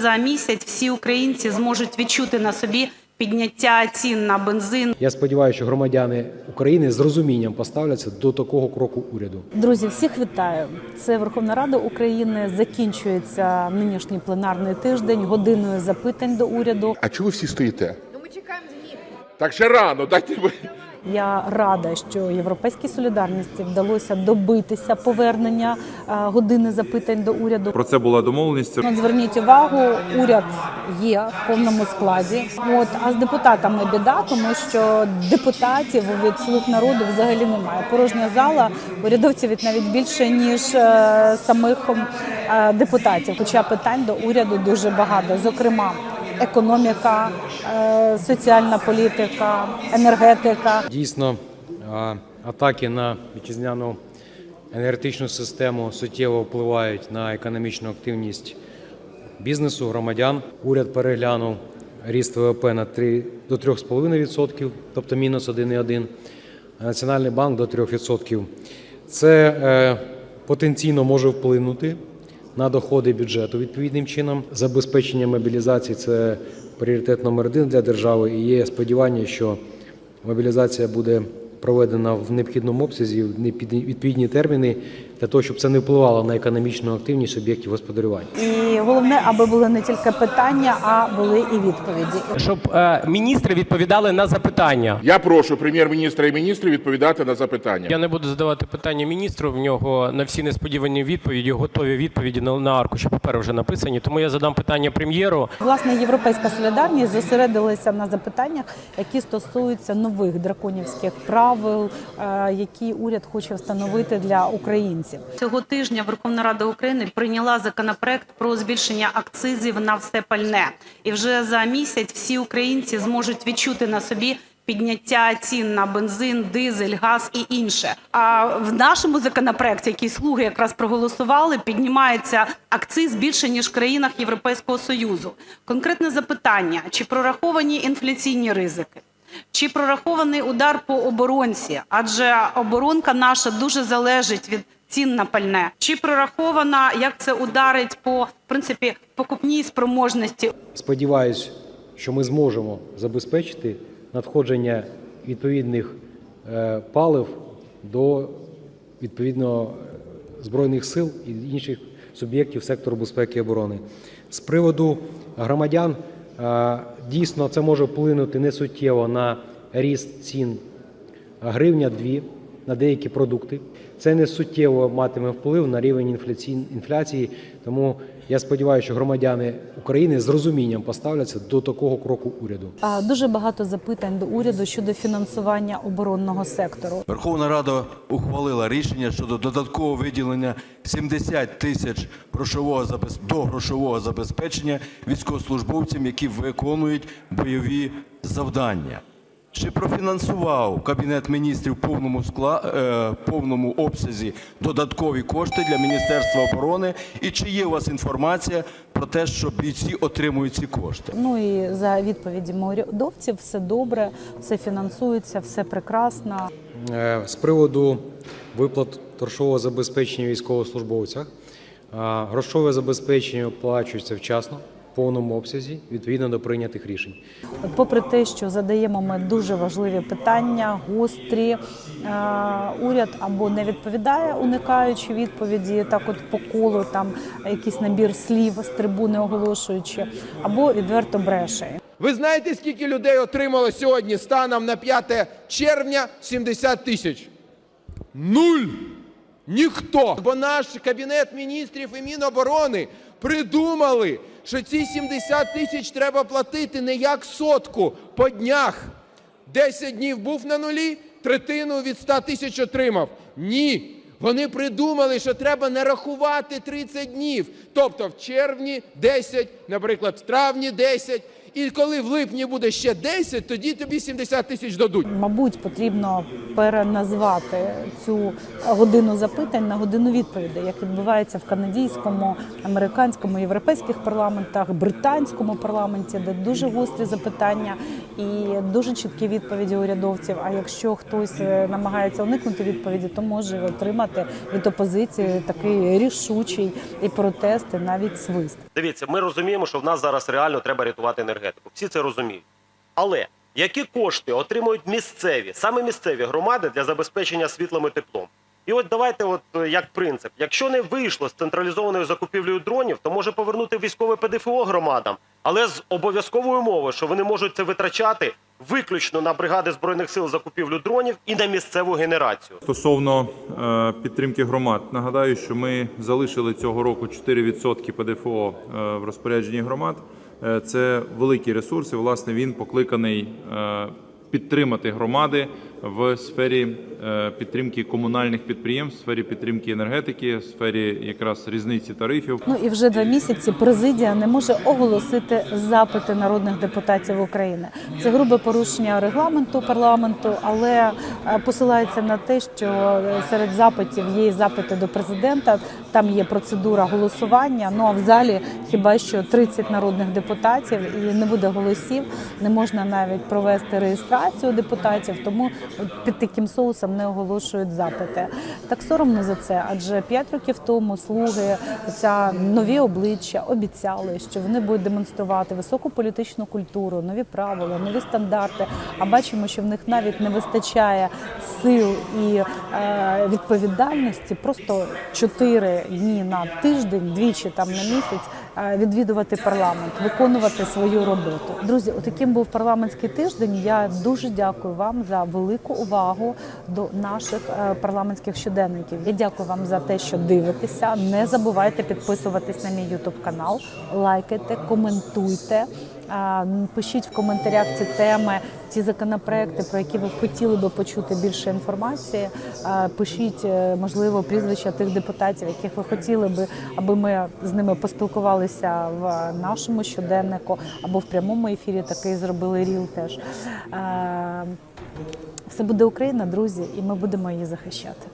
За місяць всі українці зможуть відчути на собі підняття цін на бензин, Я сподіваюся, що громадяни України з розумінням поставляться до такого кроку уряду. Друзі, всіх вітаю. Це Верховна Рада України. Закінчується нинішній пленарний тиждень годиною запитань до уряду. А чого ви всі стоїте? Ну ми чекаємо. Так ще рано, дайте ви. Я рада, що європейській солідарності вдалося добитися повернення е, години запитань до уряду. Про це була домовленість. От зверніть увагу, уряд є в повному складі. От а з депутатами біда, тому що депутатів від слуг народу взагалі немає. Порожня зала урядовців навіть більше ніж е, самих е, депутатів. Хоча питань до уряду дуже багато, зокрема. Економіка, е, соціальна політика, енергетика. Дійсно, атаки на вітчизняну енергетичну систему суттєво впливають на економічну активність бізнесу, громадян. Уряд переглянув ріст ВВП на 3, до 3,5%, тобто мінус 1,1%. Національний банк до 3%. Це е, потенційно може вплинути на доходи бюджету відповідним чином. Забезпечення мобілізації це пріоритет номер один для держави. І є сподівання, що мобілізація буде проведена в необхідному обсязі, в відповідні терміни для того, щоб це не впливало на економічну активність суб'єктів господарювання. І головне, аби були не тільки питання, а були і відповіді. щоб е, міністри відповідали на запитання. Я прошу прем'єр-міністра і міністрів відповідати на запитання. Я не буду задавати питання міністру. В нього на всі несподівані відповіді, готові відповіді на, на аркуші паперу вже написані. Тому я задам питання прем'єру. Власне, європейська солідарність зосередилася на запитаннях, які стосуються нових драконівських правил, е, які уряд хоче встановити для українців. Цього тижня Верховна Рада України прийняла законопроект про збільшення акцизів на все пальне. І вже за місяць всі українці зможуть відчути на собі підняття цін на бензин, дизель, газ і інше. А в нашому законопроекті, який слуги якраз проголосували, піднімається акциз більше ніж в країнах Європейського союзу. Конкретне запитання: чи прораховані інфляційні ризики? Чи прорахований удар по оборонці? Адже оборонка наша дуже залежить від цін на пальне. Чи прорахована, як це ударить по в принципі покупній спроможності Сподіваюсь, що ми зможемо забезпечити надходження відповідних е, палив до відповідно збройних сил і інших суб'єктів сектору безпеки і оборони. З приводу громадян, е, дійсно це може вплинути несуттєво на ріст цін гривня 2 на деякі продукти. Це не суттєво матиме вплив на рівень інфляцій- інфляції. Тому я сподіваюся, що громадяни України з розумінням поставляться до такого кроку уряду. А, Дуже багато запитань до уряду щодо фінансування оборонного сектору. Верховна Рада ухвалила рішення щодо додаткового виділення 70 тисяч грошового забез- до грошового забезпечення військовослужбовцям, які виконують бойові завдання. Чи профінансував Кабінет міністрів в повному е, обсязі додаткові кошти для Міністерства оборони? І чи є у вас інформація про те, що бійці отримують ці кошти? Ну і за відповідями урядовців все добре, все фінансується, все прекрасно. Е, З приводу виплат грошового забезпечення військовослужбовцях, е, грошове забезпечення оплачується вчасно, в повному обсязі, відповідно до прийнятих рішень. Попри те, що задаємо ми дуже важливі питання, гострі, е, уряд або не відповідає, уникаючи відповіді, так от по колу там якийсь набір слів з трибуни оголошуючи, або відверто бреше. Ви знаєте, скільки людей отримало сьогодні станом на 5 червня 70 тисяч? Нуль! Ніхто! Бо наш кабінет міністрів і Міноборони придумали, що ці 70 тисяч треба платити не як сотку по днях. 10 днів був на нулі, третину від 100 тисяч отримав. Ні. Вони придумали, що треба не рахувати 30 днів. Тобто в червні 10, наприклад, в травні 10. І коли в липні буде ще 10, тоді тобі 70 тисяч дадуть. Мабуть, потрібно переназвати цю годину запитань на годину відповідей, як відбувається в канадському, американському, європейських парламентах, британському парламенті, де дуже гострі запитання. І дуже чіткі відповіді урядовців. А якщо хтось е, намагається уникнути відповіді, то може отримати від опозиції такий рішучий і протести, навіть свист. Дивіться, ми розуміємо, що в нас зараз реально треба рятувати енергетику. Всі це розуміють. Але які кошти отримують місцеві, саме місцеві громади для забезпечення світлом і теплом? І от давайте, от е, як принцип, якщо не вийшло з централізованою закупівлею дронів, то може повернути військове ПДФО громадам, але з обов'язковою умовою, що вони можуть це витрачати виключно на бригади збройних сил закупівлю дронів і на місцеву генерацію. Стосовно е, підтримки громад, нагадаю, що ми залишили цього року 4% ПДФО е, в розпорядженні громад. Е, Це великий ресурс, і власне він покликаний підтримати громади в сфері е, підтримки комунальних підприємств, в сфері підтримки енергетики, в сфері якраз різниці тарифів. Ну і вже два місяці президія не може оголосити запити народних депутатів України. Це грубе порушення регламенту парламенту, але е, посилається на те, що серед запитів є запити до президента. Там є процедура голосування. Ну а в залі хіба що 30 народних депутатів і не буде голосів, не можна навіть провести реєстрацію депутатів. Тому під таким соусом не оголошують запити. Так соромно за це, адже 5 років тому слуги, ця нові обличчя обіцяли, що вони будуть демонструвати високу політичну культуру, нові правила, нові стандарти. А бачимо, що в них навіть не вистачає сил і е, відповідальності. Просто 4 дні на тиждень, двічі там на місяць відвідувати парламент, виконувати свою роботу. Друзі, отаким був парламентський тиждень. Я дуже дякую вам за велику увагу до наших е, парламентських щоденників. Я дякую вам за те, що дивитеся. Не забувайте підписуватись на мій ютуб канал, лайкайте, коментуйте. Пишіть в коментарях ці теми, ці законопроекти, про які ви хотіли би почути більше інформації. Пишіть, е, можливо, прізвища тих депутатів, яких ви хотіли би, аби ми з ними поспілкувалися в нашому щоденнику або в прямому ефірі. Такий зробили ріл теж. Все буде Україна, друзі, і ми будемо її захищати.